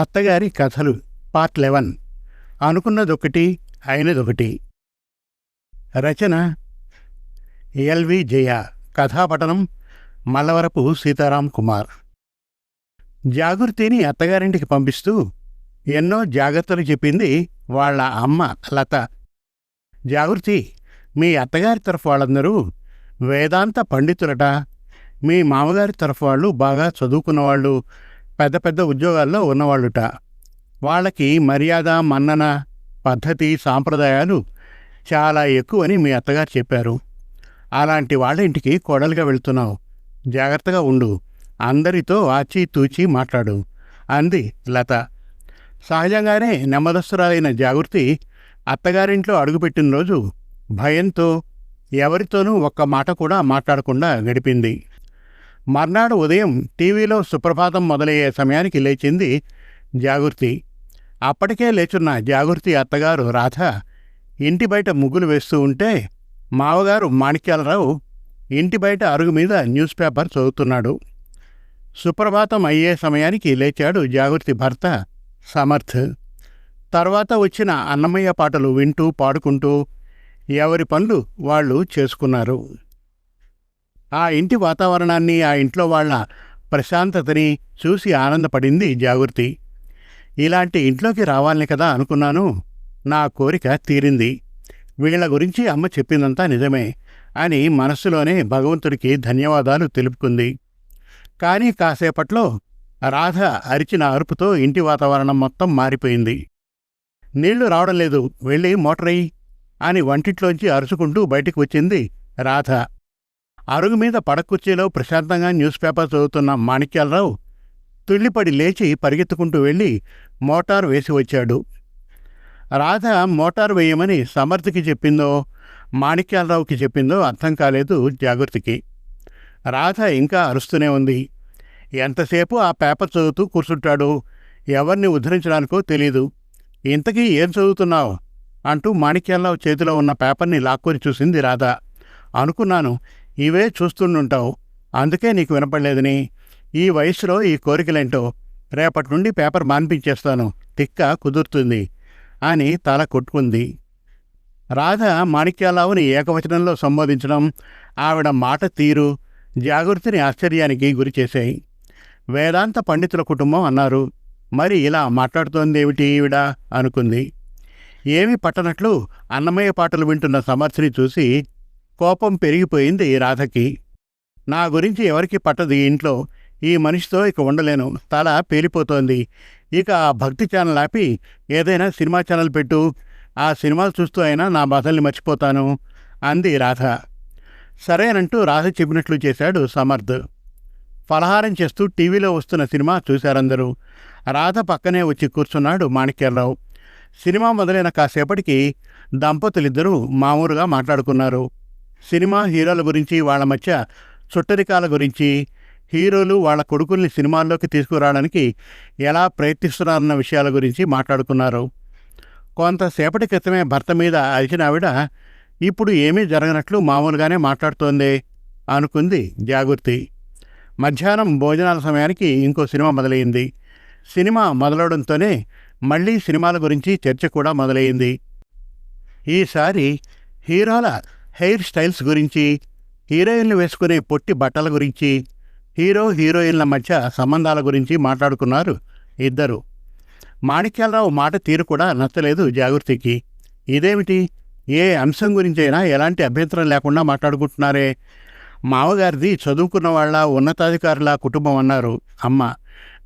అత్తగారి కథలు part eleven. అనుకున్నదొకటి అయినదొకటి. రచన ఎల్వి జయ. కథాపఠనం మల్లవరపు సీతారాం కుమార్. జాగృతిని అత్తగారింటికి పంపిస్తూ ఎన్నో జాగ్రత్తలు చెప్పింది వాళ్ళ అమ్మ లత. జాగృతి మీ అత్తగారి తరఫు వాళ్ళందరూ వేదాంత పండితులట. మీ మామగారి తరఫు వాళ్ళు బాగా చదువుకున్నవాళ్ళు. పెద్ద పెద్ద ఉద్యోగాల్లో ఉన్నవాళ్ళుట. వాళ్ళకి మర్యాద మన్నన పద్ధతి సాంప్రదాయాలు చాలా ఎక్కువని మీ అత్తగారు చెప్పారు. అలాంటి వాళ్ళ ఇంటికి కోడలుగా వెళ్తున్నావు. జాగ్రత్తగా ఉండు. అందరితో ఆచి తూచి మాట్లాడు. అంది లత. సహజంగానే నెమ్మదస్తురాలైన జాగృతి అత్తగారింట్లో అడుగుపెట్టిన రోజు భయంతో ఎవరితోనూ ఒక్క మాట కూడా మాట్లాడకుండా గడిపింది. మర్నాడు ఉదయం టీవీలో సుప్రభాతం మొదలయ్యే సమయానికి లేచింది జాగృతి. అప్పటికే లేచున్న జాగృతి అత్తగారు రాధ ఇంటి బయట ముగ్గులు వేస్తూ ఉంటే మావగారు మాణిక్యాలరావు ఇంటి బయట అరుగు మీద న్యూస్ పేపర్ చదువుతున్నాడు. సుప్రభాతం అయ్యే సమయానికి లేచాడు జాగృతి భర్త సమర్థ్. తర్వాత వచ్చిన అన్నమయ్య పాటలు వింటూ పాడుకుంటూ ఎవరి పనులు వాళ్ళు చేసుకున్నారు. ఆ ఇంటి వాతావరణాన్ని ఆ ఇంట్లో వాళ్ళ ప్రశాంతతని చూసి ఆనందపడింది జాగృతి. ఇలాంటి ఇంట్లోకి రావాలని కదా అనుకున్నాను. నా కోరిక తీరింది. వీళ్ళ గురించి అమ్మ చెప్పిందంతా నిజమే అని మనస్సులోనే భగవంతుడికి ధన్యవాదాలు తెలుపుకుంది. కానీ కాసేపట్లో రాధ అరిచిన అరుపుతో ఇంటి వాతావరణం మొత్తం మారిపోయింది. నీళ్ళు రావడం లేదు వెళ్ళి మోటరయ్యి అని వంటిట్లోంచి అరుచుకుంటూ బయటికి వచ్చింది రాధ. అరుగు మీద పడకుర్చీలో ప్రశాంతంగా న్యూస్ పేపర్ చదువుతున్న మాణిక్యాలరావు తుళ్ళిపడి లేచి పరిగెత్తుకుంటూ వెళ్ళి మోటార్ వేసి వచ్చాడు. రాధ మోటార్ వేయమని సమర్థికి చెప్పిందో మాణిక్యాలరావుకి చెప్పిందో అర్థం కాలేదు జాగృతికి. రాధ ఇంకా అరుస్తూనే ఉంది. ఎంతసేపు ఆ పేపర్ చదువుతూ కూర్చుంటాడు? ఎవరిని ఉద్ధరించడానికో తెలీదు. ఇంతకీ ఏం చదువుతున్నావు? అంటూ మాణిక్యాలరావు చేతిలో ఉన్న పేపర్ని లాక్కొని చూసింది రాధ. అనుకున్నాను ఇవే చూస్తుండుంటావు. అందుకే నీకు వినపడలేదని. ఈ వయసులో ఈ కోరికలేంటో రేపటి నుండి పేపర్ మాన్పించేస్తాను. తిక్క కుదురుతుంది. అని తల కొట్టుకుంది. రాధ మాణిక్యాలావుని ఏకవచనంలో సంబోధించడం ఆవిడ మాట తీరు జాగృతిని ఆశ్చర్యానికి గురిచేశాయి వేదాంత పండితుల కుటుంబం అన్నారు. మరి ఇలా మాట్లాడుతోందేమిటి ఈవిడ? అనుకుంది. ఏమీ పట్టనట్లు అన్నమయ్య పాటలు వింటున్న సమర్థిని చూసి కోపం పెరిగిపోయింది రాధకి. నా గురించి ఎవరికి పట్టదు ఇంట్లో. ఈ మనిషితో ఇక ఉండలేను. తల పేలిపోతోంది. ఇక ఆ భక్తి ఛానల్ ఆపి ఏదైనా సినిమా ఛానల్ పెట్టు. ఆ సినిమాలు చూస్తూ అయినా నా బాధల్ని మర్చిపోతాను అంది రాధ. సరేనంటూ రాధ చెప్పినట్లు చేశాడు సమర్థ్. ఫలహారం చేస్తూ టీవీలో వస్తున్న సినిమా చూశారందరూ. రాధ పక్కనే వచ్చి కూర్చున్నాడు మాణిక్యాలరావు సినిమా మొదలైన కాసేపటికి దంపతులిద్దరూ మామూలుగా మాట్లాడుకున్నారు. సినిమా హీరోల గురించి వాళ్ళ మధ్య చుట్టరికాల గురించి హీరోలు వాళ్ళ కొడుకుల్ని సినిమాల్లోకి తీసుకురావడానికి ఎలా ప్రయత్నిస్తున్నారన్న విషయాల గురించి మాట్లాడుకున్నారు. కొంతసేపటి క్రితమే భర్త మీద అరిచిన ఆవిడ ఇప్పుడు ఏమీ జరగనట్లు మామూలుగానే మాట్లాడుతోంది అనుకుంది జాగృతి మధ్యాహ్నం భోజనాల సమయానికి ఇంకో సినిమా మొదలైంది. సినిమా మొదలవడంతోనే మళ్ళీ సినిమాల గురించి చర్చ కూడా మొదలైంది. ఈసారి హీరోల హెయిర్ స్టైల్స్ గురించి హీరోయిన్లు వేసుకునే పొట్టి బట్టల గురించి హీరో హీరోయిన్ల మధ్య సంబంధాల గురించి మాట్లాడుకున్నారు ఇద్దరు. మాణిక్యాలరావు మాట తీరు కూడా నచ్చలేదు జాగృతికి. ఇదేమిటి? ఏ అంశం గురించైనా ఎలాంటి అభ్యంతరం లేకుండా మాట్లాడుకుంటున్నారే? మావగారిది చదువుకున్న వాళ్ళ ఉన్నతాధికారుల కుటుంబం అన్నారు అమ్మ.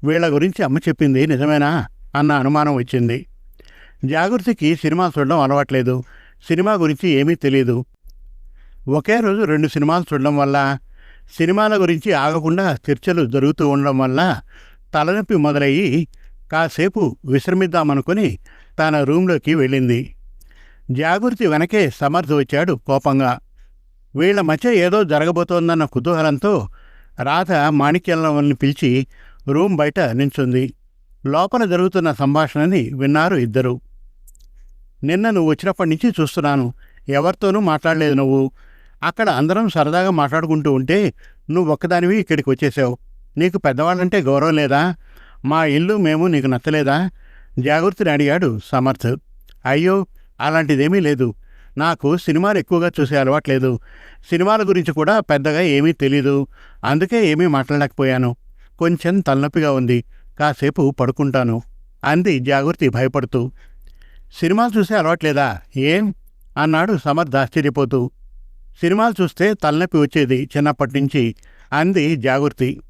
వీళ్ళ గురించి అమ్మ చెప్పింది నిజమేనా? అన్న అనుమానం వచ్చింది. జాగృతికి సినిమా చూడడం అలవాట్లేదు. సినిమా గురించి ఏమీ తెలియదు ఒకే రోజు రెండు సినిమాలు చూడడం వల్ల సినిమాల గురించి ఆగకుండా చర్చలు జరుగుతూ ఉండడం వల్ల తలనొప్పి మొదలయ్యి కాసేపు విశ్రమిద్దామనుకుని తన రూంలోకి వెళ్ళింది. జాగృతి వెనకే సమర్థ వచ్చాడు కోపంగా. వీళ్ళ మధ్య ఏదో జరగబోతోందన్న కుతూహలంతో రాధ మాణిక్యాలని పిలిచి రూమ్ బయట నించుంది. లోపల జరుగుతున్న సంభాషణని విన్నారు ఇద్దరు. నిన్న నువ్వు వచ్చినప్పటి నుంచి చూస్తున్నాను. ఎవరితోనూ మాట్లాడలేదు నువ్వు. అక్కడ అందరం సరదాగా మాట్లాడుకుంటూ ఉంటే నువ్వు ఒక్కదానివి ఇక్కడికి వచ్చేసావు. నీకు పెద్దవాళ్ళంటే గౌరవం లేదా? మా ఇల్లు మేము నీకు నచ్చలేదా? జాగృతిని అడిగాడు సమర్థ్. అయ్యో అలాంటిదేమీ లేదు. నాకు సినిమాలు ఎక్కువగా చూసే అలవాట్లేదు సినిమాల గురించి కూడా పెద్దగా ఏమీ తెలీదు. అందుకే ఏమీ మాట్లాడలేకపోయాను. కొంచెం తలనొప్పిగా ఉంది. కాసేపు పడుకుంటాను అంది జాగృతి భయపడుతూ. సినిమాలు చూసే అలవాట్లేదా ఏం? అన్నాడు సమర్థ్ ఆశ్చర్యపోతూ. సినిమాలు చూస్తే తలనొప్పి వచ్చేది చిన్నప్పటి నుంచి. అంది జాగృతి.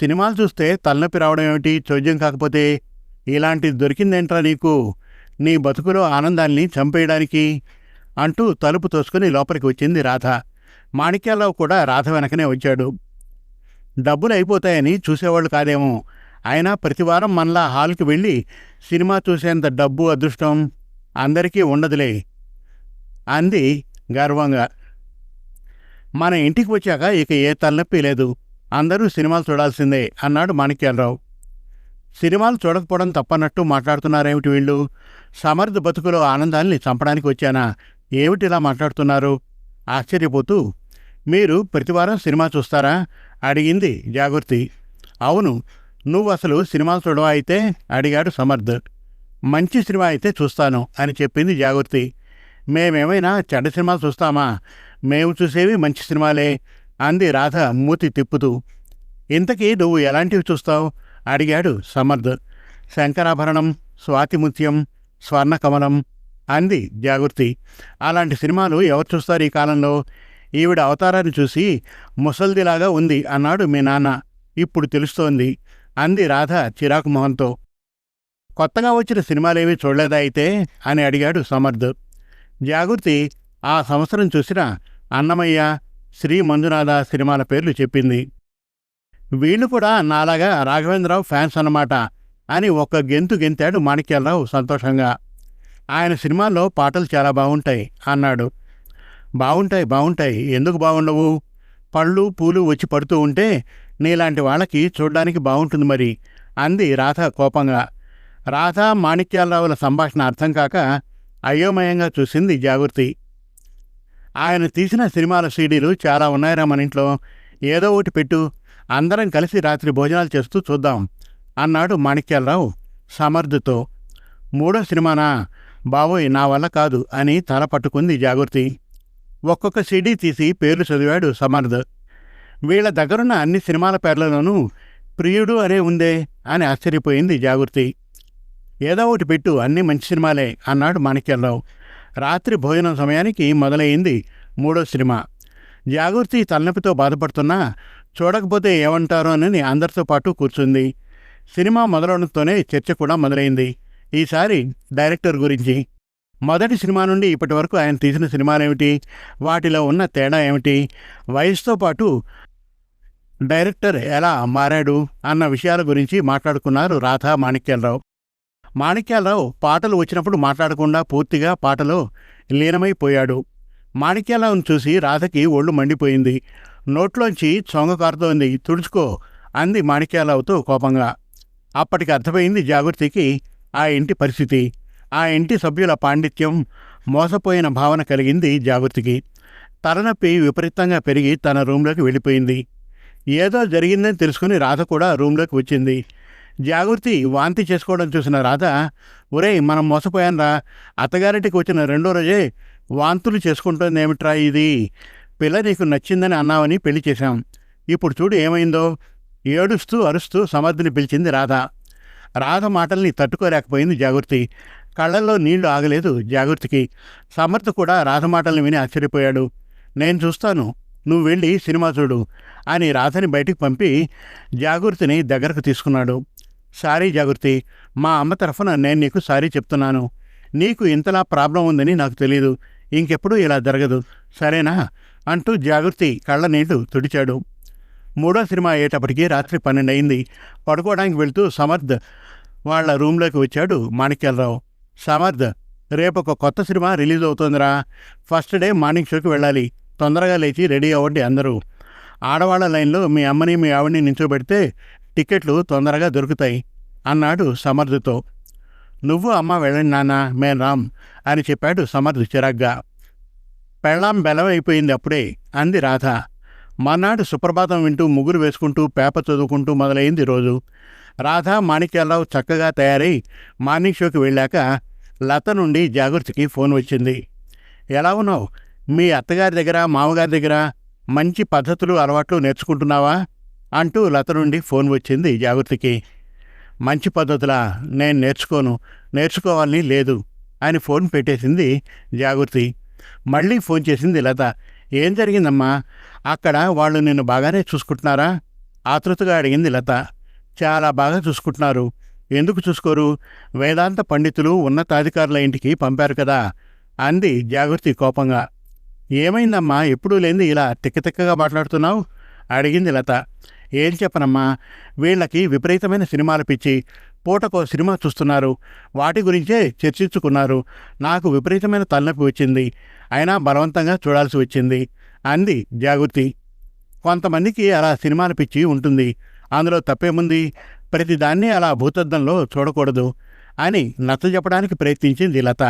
సినిమాలు చూస్తే తలనొప్పి రావడం ఏమిటి? చౌద్యం కాకపోతే ఇలాంటిది దొరికిందేంట్రా నీకు? నీ బతుకులో ఆనందాన్ని చంపేయడానికి? అంటూ తలుపు తోసుకుని లోపలికి వచ్చింది రాధ. మాణిక్యాలరావు కూడా రాధ వెనకనే వచ్చాడు. డబ్బులు అయిపోతాయని చూసేవాళ్ళు కాదేమో. అయినా ప్రతివారం మనలా హాల్కి వెళ్ళి సినిమా చూసేంత డబ్బు అదృష్టం అందరికీ ఉండదులే. అంది గర్వంగా. మన ఇంటికి వచ్చాక ఇక ఏ తలనొప్పి లేదు. అందరూ సినిమాలు చూడాల్సిందే అన్నాడు మాణిక్యాలరావు. సినిమాలు చూడకపోవడం తప్పన్నట్టు మాట్లాడుతున్నారేమిటి వీళ్ళు? సమర్థ బతుకులో ఆనందాన్ని చంపడానికి వచ్చానా? ఏమిటిలా మాట్లాడుతున్నారు? ఆశ్చర్యపోతూ మీరు ప్రతివారం సినిమా చూస్తారా? అడిగింది జాగృతి. అవును నువ్వు అసలు సినిమాలు చూడవా అయితే? అడిగాడు సమర్థ్. మంచి సినిమా అయితే చూస్తాను అని చెప్పింది జాగృతి. మేమేమైనా చెడ్డ సినిమాలు చూస్తామా? మేము చూసేవి మంచి సినిమాలే అంది రాధ మూతి తిప్పుతూ. ఇంతకీ నువ్వు ఎలాంటివి చూస్తావు? అడిగాడు సమర్థ్. శంకరాభరణం స్వాతిముత్యం స్వర్ణకమలం అంది జాగృతి. అలాంటి సినిమాలు ఎవరు చూస్తారు ఈ కాలంలో? ఈవిడ అవతారాన్ని చూసి ముసల్దిలాగా ఉంది అన్నాడు మీ నాన్న. ఇప్పుడు తెలుస్తోంది అంది రాధ చిరాకు మొహంతో. కొత్తగా వచ్చిన సినిమాలేవి చూడలేదా అయితే? అని అడిగాడు సమర్థ్. జాగృతి ఆ సంవత్సరం చూసిన అన్నమయ్య శ్రీ మంజునాథ సినిమాల పేర్లు చెప్పింది. వీళ్ళు కూడా నాలాగా రాఘవేంద్రరావు ఫ్యాన్స్ అన్నమాట అని ఒక గెంతు గెంతాడు మాణిక్యాలరావు సంతోషంగా. ఆయన సినిమాల్లో పాటలు చాలా బాగుంటాయి అన్నాడు. బాగుంటాయి బాగుంటాయి. ఎందుకు బాగుండవు? పళ్ళు పూలు వచ్చి పడుతూ ఉంటే నీలాంటి వాళ్ళకి చూడడానికి బాగుంటుంది మరి అంది రాధ కోపంగా. రాధ మాణిక్యాలరావుల సంభాషణ అర్థం కాక అయోమయంగా చూసింది జాగృతి. ఆయన తీసిన సినిమాల సీడీలు చాలా ఉన్నాయిరా మన ఇంట్లో. ఏదో ఒకటి పెట్టు. అందరం కలిసి రాత్రి భోజనాలు చేస్తూ చూద్దాం అన్నాడు మాణిక్యాలరావు సమర్థతో. మూడో సినిమానా? బావోయ్ నా వల్ల కాదు అని తల పట్టుకుంది జాగృతి. ఒక్కొక్క సీడీ తీసి పేర్లు చదివాడు సమర్థ్. వీళ్ళ దగ్గరున్న అన్ని సినిమాల పేర్లలోనూ ప్రియుడు అనే ఉందే అని ఆశ్చర్యపోయింది జాగృతి. ఏదో ఒకటి పెట్టు అన్ని మంచి సినిమాలే అన్నాడు మాణిక్యాలరావు రాత్రి భోజనం సమయానికి మొదలైంది మూడో సినిమా. జాగృతి తలనొప్పితో బాధపడుతున్నా చూడకపోతే ఏమంటారో అని అందరితో పాటు కూర్చుంది. సినిమా మొదలవడంతోనే చర్చ కూడా మొదలైంది. ఈసారి డైరెక్టర్ గురించి. మొదటి సినిమా నుండి ఇప్పటి వరకు ఆయన తీసిన సినిమాలేమిటి? వాటిలో ఉన్న తేడా ఏమిటి? వయసుతో పాటు డైరెక్టర్ ఎలా మారాడు? అన్న విషయాల గురించి మాట్లాడుకున్నారు రాధా మాణిక్యాలరావు మాణిక్యాలరావు పాటలు వచ్చినప్పుడు మాట్లాడకుండా పూర్తిగా పాటలో లీనమైపోయాడు. మాణిక్యాలరావును చూసి రాధకి ఒళ్ళు మండిపోయింది. నోట్లోంచి చొంగ కారుతోంది. తుడుచుకో అంది మాణిక్యాలరావుతో కోపంగా. అప్పటికి అర్థమైంది జాగృతికి ఆ ఇంటి పరిస్థితి. ఆ ఇంటి సభ్యుల పాండిత్యం మోసపోయిన భావన కలిగింది జాగృతికి. తలనొప్పి విపరీతంగా పెరిగి తన రూంలోకి వెళ్ళిపోయింది. ఏదో జరిగిందని తెలుసుకుని రాధ కూడా రూంలోకి వచ్చింది. జాగృతి వాంతి చేసుకోవడం చూసిన రాధ ఒరేయ్ మనం మోసపోయానరా అత్తగారింటికి వచ్చిన రెండో రోజే వాంతులు చేసుకుంటుంది ఏమిట్రా ఇది? పిల్ల నీకు నచ్చిందని అన్నావని పెళ్ళి చేశాం. ఇప్పుడు చూడు ఏమైందో. ఏడుస్తూ అరుస్తూ సమర్థిని పిలిచింది రాధ. రాధ మాటల్ని తట్టుకోలేకపోయింది జాగృతి. కళ్ళల్లో నీళ్ళు ఆగలేదు జాగృతికి. సమర్థ కూడా రాధ మాటల్ని విని ఆశ్చర్యపోయాడు. నేను చూస్తాను. నువ్వు వెళ్ళి సినిమా చూడు అని రాధని బయటికి పంపి జాగృతిని దగ్గరకు తీసుకున్నాడు. సారీ జాగృతి మా అమ్మ తరఫున నేను నీకు సారీ చెప్తున్నాను. నీకు ఇంతలా ప్రాబ్లం ఉందని నాకు తెలియదు ఇంకెప్పుడు ఇలా జరగదు. సరేనా? అంటూ జాగృతి కళ్ళ నీళ్ళు తుడిచాడు. మూడో సినిమా అయ్యేటప్పటికీ రాత్రి పన్నెండు అయింది పడుకోవడానికి వెళ్తూ సమర్థ్ వాళ్ళ రూమ్లోకి వచ్చాడు మాణిక్యాలరావు. సమర్థ్ రేపు ఒక కొత్త సినిమా రిలీజ్ అవుతోందిరా. ఫస్ట్ డే మార్నింగ్ షోకి వెళ్ళాలి. తొందరగా లేచి రెడీ అవ్వండి అందరూ. ఆడవాళ్ళ లైన్లో మీ అమ్మని మీ ఆవిడని నించోబెడితే టికెట్లు తొందరగా దొరుకుతాయి అన్నాడు సమర్థుతో. నువ్వు అమ్మ వెళ్ళండి నాన్న మేం రామ్ అని చెప్పాడు సమర్థు చిరాగ్గా. పెళ్ళాం బెలం అయిపోయింది అప్పుడే అంది రాధ. మర్నాడు సుప్రభాతం వింటూ ముగ్గురు వేసుకుంటూ పేపర్ చదువుకుంటూ మొదలైంది రోజు. రాధా మాణిక్యాలరావు చక్కగా తయారై మార్నింగ్ షోకి వెళ్ళాక లత నుండి జాగృతికి ఫోన్ వచ్చింది. ఎలా ఉన్నావు? మీ అత్తగారి దగ్గర మామగారి దగ్గర మంచి పద్ధతులు అలవాట్లు నేర్చుకుంటున్నావా? అంటూ లత నుండి ఫోన్ వచ్చింది జాగృతికి. మంచి పద్ధతుల. నేను నేర్చుకోను. నేర్చుకోవాలని లేదు అని ఫోన్ పెట్టేసింది జాగృతి. మళ్ళీ ఫోన్ చేసింది లత. ఏం జరిగిందమ్మా? అక్కడ వాళ్ళు నిన్ను బాగానే చూసుకుంటున్నారా? ఆతృతగా అడిగింది లత. చాలా బాగా చూసుకుంటున్నారు. ఎందుకు చూసుకోరు? వేదాంత పండితులు ఉన్నతాధికారుల ఇంటికి పంపారు కదా అంది జాగృతి కోపంగా. ఏమైందమ్మా? ఎప్పుడూ లేని ఇలా తిక్కతిక్కగా మాట్లాడుతున్నావు? అడిగింది లత. ఏం చెప్పనమ్మా? వీళ్ళకి విపరీతమైన సినిమాలు పిచ్చి. పూటకో సినిమా చూస్తున్నారు. వాటి గురించే చర్చించుకున్నారు. నాకు విపరీతమైన తలనొప్పి వచ్చింది. అయినా బలవంతంగా చూడాల్సి వచ్చింది. అంది జాగృతి. కొంతమందికి అలా సినిమాల పిచ్చి ఉంటుంది. అందులో తప్పేముంది? ప్రతిదాన్ని అలా భూతద్దంలో చూడకూడదు అని నచ్చ చెప్పడానికి ప్రయత్నించింది లత.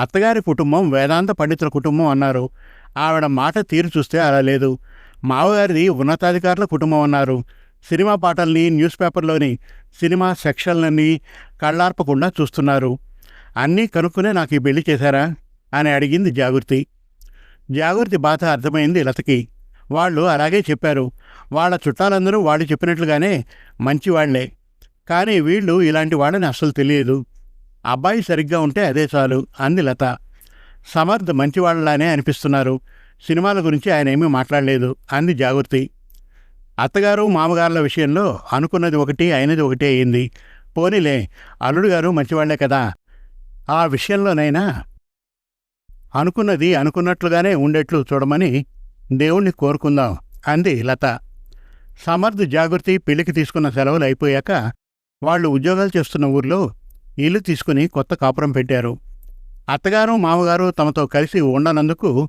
అత్తగారి కుటుంబం వేదాంత పండితుల కుటుంబం అన్నారు. ఆవిడ మాట తీరు చూస్తే అలా లేదు. మావగారిది ఉన్నతాధికారుల కుటుంబం అన్నారు. సినిమా పాటల్ని న్యూస్ పేపర్లోని సినిమా సెక్షన్లన్నీ కళ్ళార్పకుండా చూస్తున్నారు. అన్నీ కనుక్కునే నాకు ఈ పెళ్ళి చేశారా? అని అడిగింది జాగృతి. జాగృతి బాధ అర్థమైంది లతకి. వాళ్ళు అలాగే చెప్పారు. వాళ్ళ చుట్టాలందరూ వాళ్ళు చెప్పినట్లుగానే మంచివాళ్ళే. కానీ వీళ్ళు ఇలాంటి వాళ్ళని అస్సలు తెలియదు. అబ్బాయి సరిగ్గా ఉంటే అదే చాలు అంది లత. సమర్థ్ మంచివాళ్ళలానే అనిపిస్తున్నారు. సినిమాల గురించి ఆయన ఏమీ మాట్లాడలేదు. అంది జాగృతి. అత్తగారు మామగారుల విషయంలో అనుకున్నది ఒకటి అయినది ఒకటి అయింది. పోనీలే అల్లుడు గారు మంచివాళ్ళే కదా. ఆ విషయంలోనైనా అనుకున్నది అనుకున్నట్లుగానే ఉండేట్లు చూడమని దేవుణ్ణి కోరుకుందాం అంది లత. సమర్థ్ జాగృతి పెళ్ళికి తీసుకున్న సెలవులు అయిపోయాక వాళ్ళు ఉద్యోగాలు చేస్తున్న ఊర్లో ఇల్లు తీసుకుని కొత్త కాపురం పెట్టారు. అత్తగారు మామగారు తమతో కలిసి ఉండనందుకు